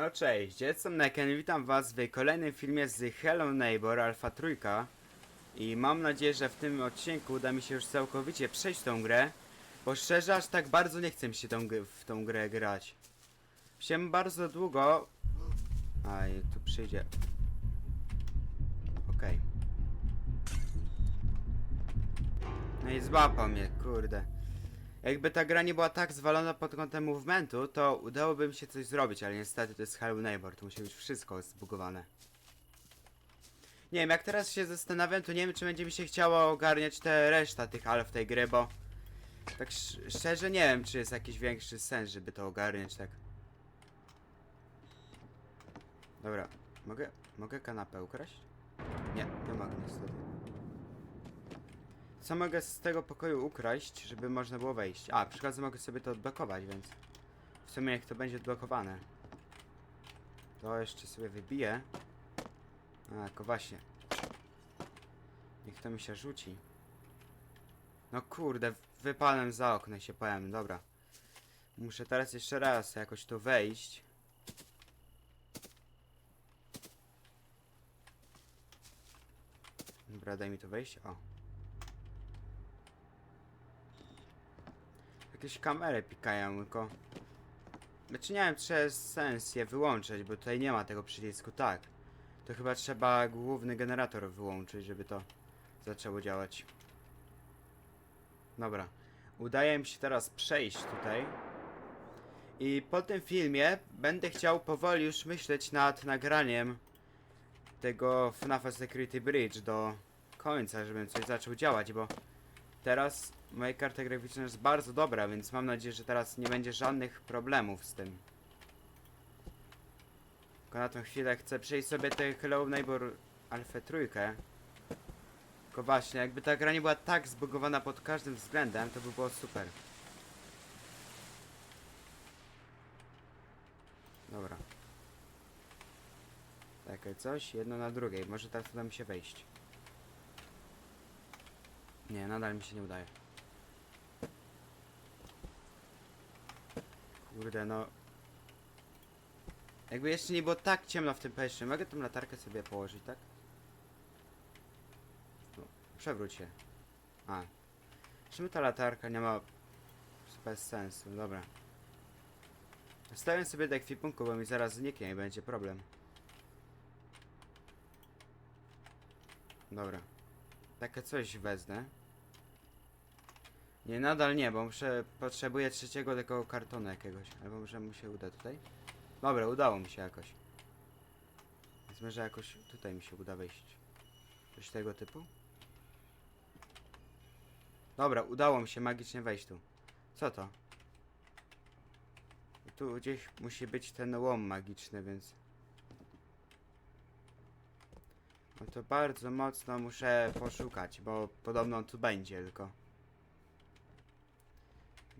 No cześć, jestem Neken, witam was w kolejnym filmie z Hello Neighbor Alpha Trójka i mam nadzieję, że w tym odcinku uda mi się już całkowicie przejść tą grę, bo szczerze aż tak bardzo nie chcę mi się tą, w tą grę grać. Wsiem bardzo długo... A, i tu przyjdzie... Okej. No i złapał mnie, kurde. Jakby ta gra nie była tak zwalona pod kątem movementu, to udałoby mi się coś zrobić, ale niestety to jest Hello Neighbor, tu musi być wszystko zbugowane. Nie wiem, jak teraz się zastanawiam, to nie wiem, czy będzie mi się chciało ogarniać te reszta tych alf tej gry, bo tak sz szczerze nie wiem, czy jest jakiś większy sens, żeby to ogarniać tak. Dobra, mogę, mogę kanapę ukraść? Nie, nie mogę niestety. Co mogę z tego pokoju ukraść, żeby można było wejść? A, przy mogę sobie to odblokować, więc w sumie jak to będzie odblokowane. To jeszcze sobie wybiję. A, tylko właśnie. Niech to mi się rzuci. No kurde, wypadłem za okno się powiem, dobra. Muszę teraz jeszcze raz jakoś tu wejść. Dobra, daj mi tu wejść. O. Jakieś kamery pikają, tylko... Znaczy nie wiem, czy jest sens je wyłączyć, bo tutaj nie ma tego przycisku, tak. To chyba trzeba główny generator wyłączyć, żeby to zaczęło działać. Dobra. Udaje mi się teraz przejść tutaj. I po tym filmie będę chciał powoli już myśleć nad nagraniem tego FNAF Security Bridge do końca, żebym coś zaczął działać, bo teraz moja karta graficzna jest bardzo dobra, więc mam nadzieję, że teraz nie będzie żadnych problemów z tym. Tylko na tą chwilę chcę przejść sobie tę Hello Neighbor Alpha trójkę. Tylko właśnie, jakby ta gra nie była tak zbugowana pod każdym względem, to by było super. Dobra. Takie coś, jedno na drugiej. Może teraz uda mi się wejść. Nie, nadal mi się nie udaje. Kurde, no. Jakby jeszcze nie było tak ciemno w tym pomieszczeniu. Mogę tą latarkę sobie położyć, tak? No, przewróć się. A. Czemu ta latarka nie ma... Bez sensu, dobra. Stawiam sobie do ekwipunku, bo mi zaraz zniknie i będzie problem. Dobra. Takie coś wezmę. Nie, nadal nie, bo muszę, potrzebuję trzeciego takiego kartonu jakiegoś. Albo może mu się uda tutaj? Dobra, udało mi się jakoś. Więc może jakoś tutaj mi się uda wejść. Coś tego typu? Dobra, udało mi się magicznie wejść tu. Co to? Tu gdzieś musi być ten łom magiczny, więc... No to bardzo mocno muszę poszukać, bo podobno on tu będzie tylko.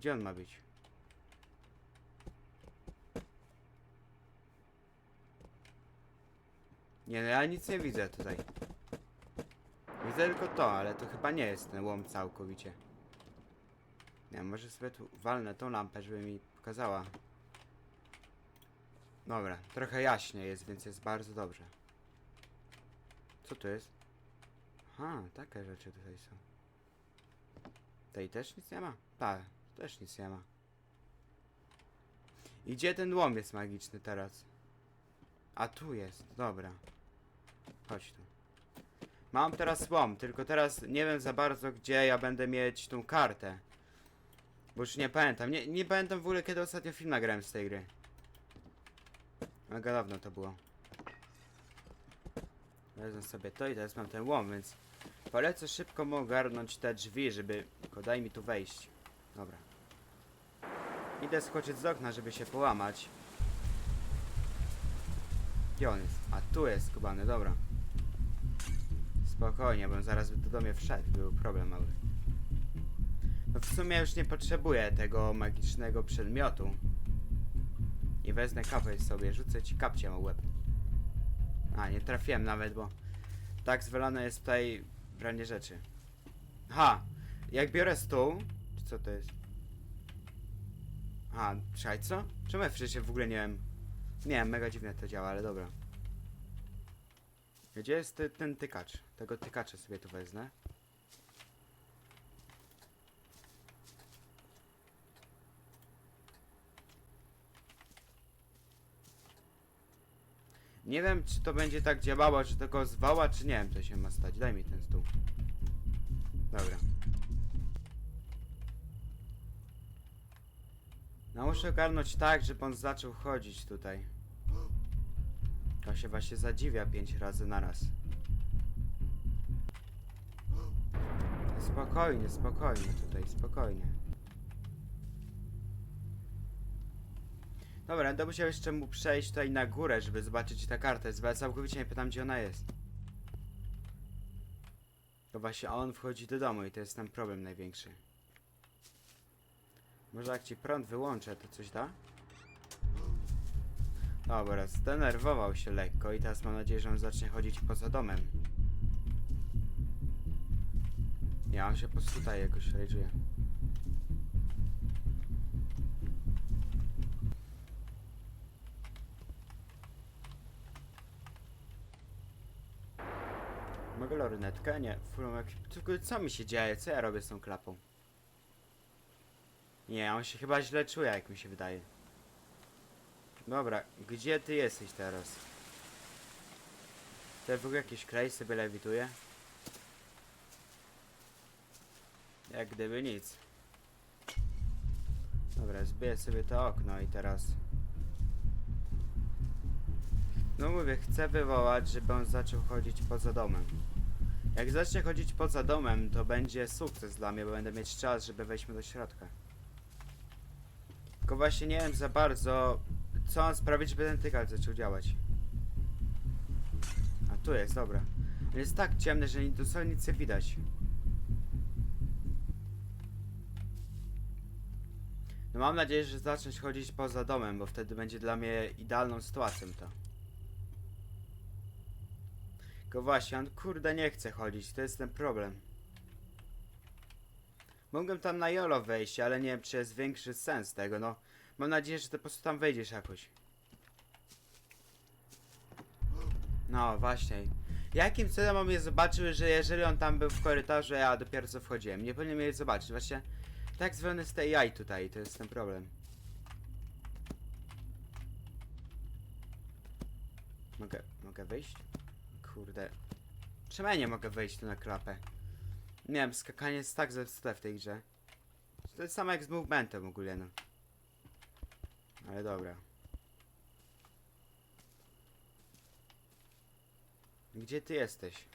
Gdzie on ma być? Nie, no ja nic nie widzę tutaj. Widzę tylko to, ale to chyba nie jest ten łom całkowicie. Nie, może sobie tu walnę tą lampę, żeby mi pokazała. Dobra, trochę jaśnie jest, więc jest bardzo dobrze. Co to jest? Aha, takie rzeczy tutaj są. Tej też nic nie ma? Tak, też nic nie ma. I gdzie ten łom jest magiczny teraz? A tu jest, dobra. Chodź tu. Mam teraz łom, tylko teraz nie wiem za bardzo gdzie ja będę mieć tą kartę. Bo już nie pamiętam. Nie, nie pamiętam w ogóle kiedy ostatnio film nagrałem z tej gry. Mega dawno to było. Wezmę sobie to i teraz mam ten łom, więc polecę szybko mu ogarnąć te drzwi, żeby... Tylko daj mi tu wejść. Dobra. Idę skoczyć z okna, żeby się połamać. Gdzie on jest? A tu jest skubany, dobra. Spokojnie, bo zaraz by tu do mnie wszedł, był problem mały. No w sumie już nie potrzebuję tego magicznego przedmiotu. I wezmę kapę sobie, rzucę ci kapcie o łeb. A, nie trafiłem nawet, bo tak zwalone jest tutaj branie rzeczy. Ha! Jak biorę stół... Co to jest? A, czekaj, co? Czemu ja przecież w ogóle nie wiem... Nie wiem, mega dziwnie to działa, ale dobra. Gdzie jest ten tykacz? Tego tykacza sobie tu wezmę. Nie wiem, czy to będzie tak działało, czy tylko zwała, czy nie wiem, co się ma stać. Daj mi ten stół. Dobra. No muszę ogarnąć tak, żeby on zaczął chodzić tutaj. To się właśnie zadziwia pięć razy naraz. Spokojnie, spokojnie tutaj, spokojnie. Dobra, będę musiał jeszcze mu przejść tutaj na górę, żeby zobaczyć gdzie ta karta jest, bo ja całkowicie nie pytam gdzie ona jest. To właśnie on wchodzi do domu i to jest ten problem największy. Może jak ci prąd wyłączę, to coś da? Dobra, zdenerwował się lekko i teraz mam nadzieję, że on zacznie chodzić poza domem. Ja on się po prostu tutaj jakoś rage'uje. Mogę lornetkę? Nie. Jak... Tylko co mi się dzieje? Co ja robię z tą klapą? Nie, on się chyba źle czuje, jak mi się wydaje. Dobra, gdzie ty jesteś teraz? Tutaj w ogóle jakiś kraj sobie lewituje? Jak gdyby nic. Dobra, zbiję sobie to okno i teraz... No mówię, chcę wywołać, żeby on zaczął chodzić poza domem. Jak zacznie chodzić poza domem, to będzie sukces dla mnie, bo będę mieć czas, żeby wejść do środka. Tylko właśnie nie wiem za bardzo, co mam sprawić, żeby ten tykacz zaczął działać. A tu jest, dobra. On jest tak ciemny, że ni- dosłownie nic nie widać. No mam nadzieję, że zacząć chodzić poza domem, bo wtedy będzie dla mnie idealną sytuacją to. Tylko właśnie, on kurde nie chce chodzić, to jest ten problem. Mogłem tam na jolo wejść, ale nie wiem, czy jest większy sens tego, no. Mam nadzieję, że ty po prostu tam wejdziesz jakoś. No, właśnie. Jakim cudem on mnie zobaczył, że jeżeli on tam był w korytarzu, ja dopiero co wchodziłem? Nie powinien mnie zobaczyć, właśnie. Tak zwany z tej AI tutaj, to jest ten problem. Mogę, mogę wyjść? Kurde. Czemu ja nie mogę wejść tu na klapę? Nie wiem, skakanie jest tak zepsute w tej grze. To jest samo jak z movementem ogólnie, no. Ale dobra. Gdzie ty jesteś?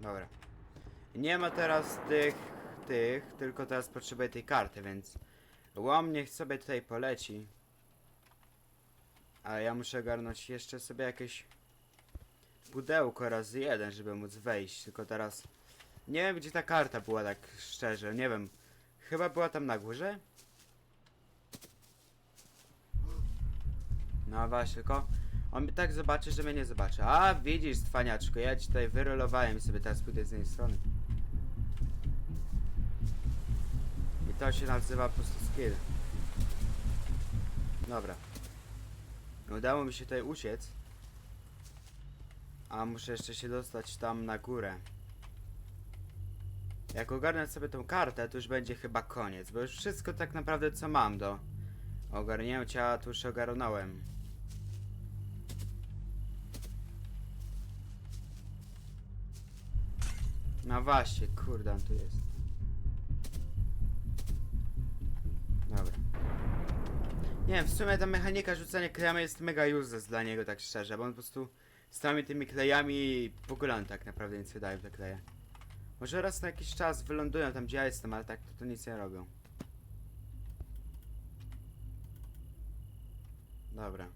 Dobra. Nie ma teraz tych, tych, tylko teraz potrzebuję tej karty, więc łom niech sobie tutaj poleci. A ja muszę ogarnąć jeszcze sobie jakieś pudełko razy jeden, żeby móc wejść. Tylko teraz nie wiem gdzie ta karta była tak szczerze, nie wiem. Chyba była tam na górze? No właśnie, tylko on mi tak zobaczy, że mnie nie zobaczy. A widzisz, cwaniaczku, ja ci tutaj wyrolowałem sobie teraz pójdę z tej strony. I to się nazywa po prostu skill. Dobra. Udało mi się tutaj uciec. A muszę jeszcze się dostać tam na górę. Jak ogarnę sobie tą kartę, to już będzie chyba koniec, bo już wszystko tak naprawdę co mam do ogarnięcia, to już ogarnąłem. No właśnie, kurde, on tu jest. Nie wiem, w sumie ta mechanika rzucania klejami jest mega useless dla niego, tak szczerze, bo on po prostu z całymi tymi klejami ogóle on tak naprawdę nic wydaje w te kleje. Może raz na jakiś czas wylądują tam, gdzie ja jestem, ale tak to, to nic nie robią. Dobra.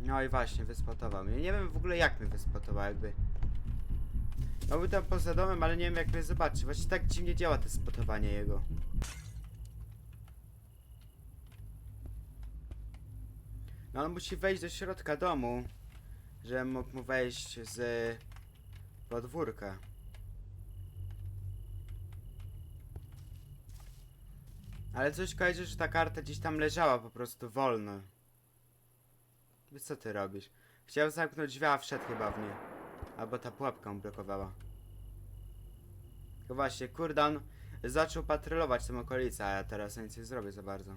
No i właśnie, wyspotował mnie. Nie wiem w ogóle jak mnie wyspotował, jakby... No był tam poza domem, ale nie wiem jak mnie zobaczy. Właśnie tak dziwnie działa to spotowanie jego. No on musi wejść do środka domu, żeby mógł mu wejść z podwórka. Ale coś kojarzy, że ta karta gdzieś tam leżała po prostu wolno. Wiesz co ty robisz? Chciał zamknąć drzwi, a wszedł chyba w nie. Albo ta pułapka mu blokowała. Właśnie, kurdan zaczął patrolować tę okolicę, a ja teraz nic nie zrobię za bardzo.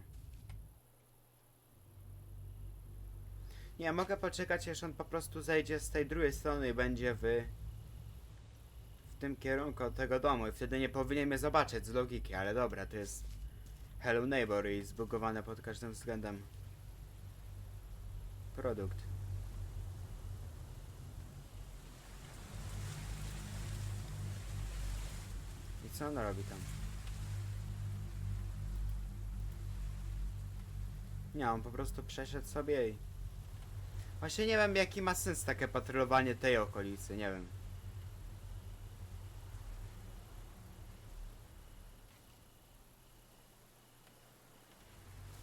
Nie, mogę poczekać, aż on po prostu zejdzie z tej drugiej strony i będzie w... w tym kierunku tego domu i wtedy nie powinien mnie zobaczyć z logiki, ale dobra, to jest Hello Neighbor i zbugowane pod każdym względem. Produkt. Co on robi tam? Nie, on po prostu przeszedł sobie i... Właśnie nie wiem jaki ma sens takie patrolowanie tej okolicy, nie wiem.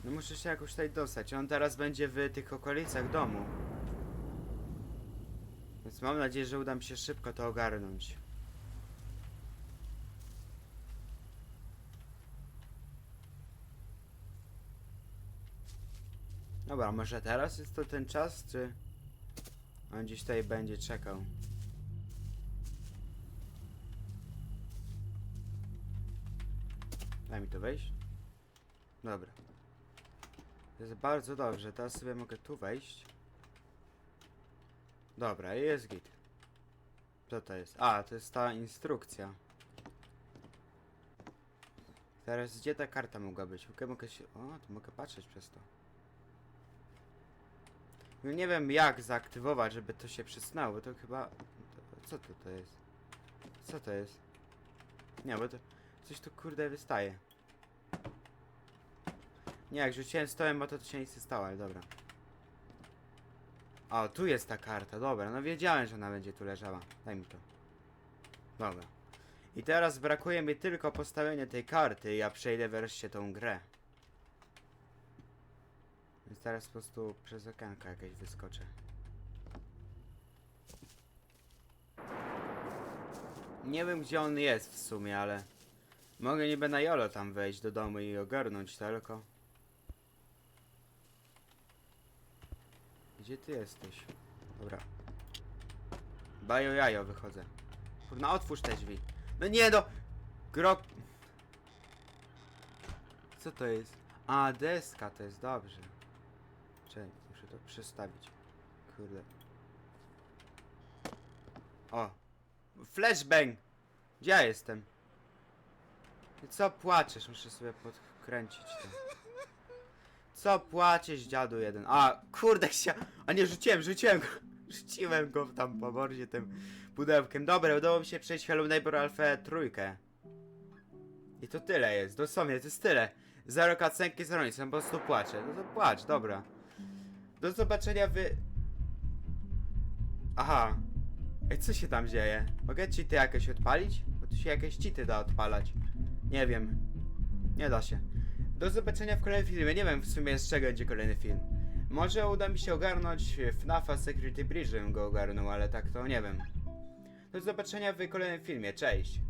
No muszę się jakoś tutaj dostać. On teraz będzie w tych okolicach domu. Więc mam nadzieję, że uda mi się szybko to ogarnąć. Dobra, może teraz jest to ten czas, czy on gdzieś tutaj będzie czekał? Daj mi to wejść. Dobra. To jest bardzo dobrze, teraz sobie mogę tu wejść. Dobra, jest git. Co to jest? A, to jest ta instrukcja. Teraz gdzie ta karta mogła być? Mogę, mogę się... O, to mogę patrzeć przez to. No nie wiem jak zaaktywować, żeby to się przysnało, bo to chyba... Co to to jest? Co to jest? Nie, bo to... Coś tu kurde wystaje. Nie, jak rzuciłem stołem, bo to, to się nic nie stało, ale dobra. O, tu jest ta karta, dobra, no wiedziałem, że ona będzie tu leżała. Daj mi to. Dobra. I teraz brakuje mi tylko postawienia tej karty i ja przejdę wreszcie tą grę. Więc teraz po prostu przez okienko jakieś wyskoczę. Nie wiem gdzie on jest w sumie, ale... Mogę niby na jolo tam wejść do domu i ogarnąć tylko... Gdzie ty jesteś? Dobra. Bajo jajo wychodzę. Kurna, otwórz te drzwi. No nie no! Grok... Co to jest? A, deska to jest, dobrze. Muszę to przestawić. Kurde. O! Flashbang! Gdzie ja jestem? Co płaczesz? Muszę sobie podkręcić to. Co płaczesz, dziadu jeden? A, kurde, chcia... A nie, rzuciłem, rzuciłem go. Rzuciłem go tam po mordzie tym pudełkiem. Dobra, udało mi się przejść Hello Neighbor Alpha trójkę. I to tyle jest, dosłownie, to jest tyle. Zero kacenki, zero nic, po prostu płaczę. No to płacz, dobra. Do zobaczenia wy... Aha. Ej, co się tam dzieje? Mogę cheaty jakieś odpalić? Bo tu się jakieś cheaty da odpalać. Nie wiem. Nie da się. Do zobaczenia w kolejnym filmie. Nie wiem w sumie z czego będzie kolejny film. Może uda mi się ogarnąć FNAFa Security Bridge, żebym go ogarnął, ale tak to nie wiem. Do zobaczenia w kolejnym filmie. Cześć.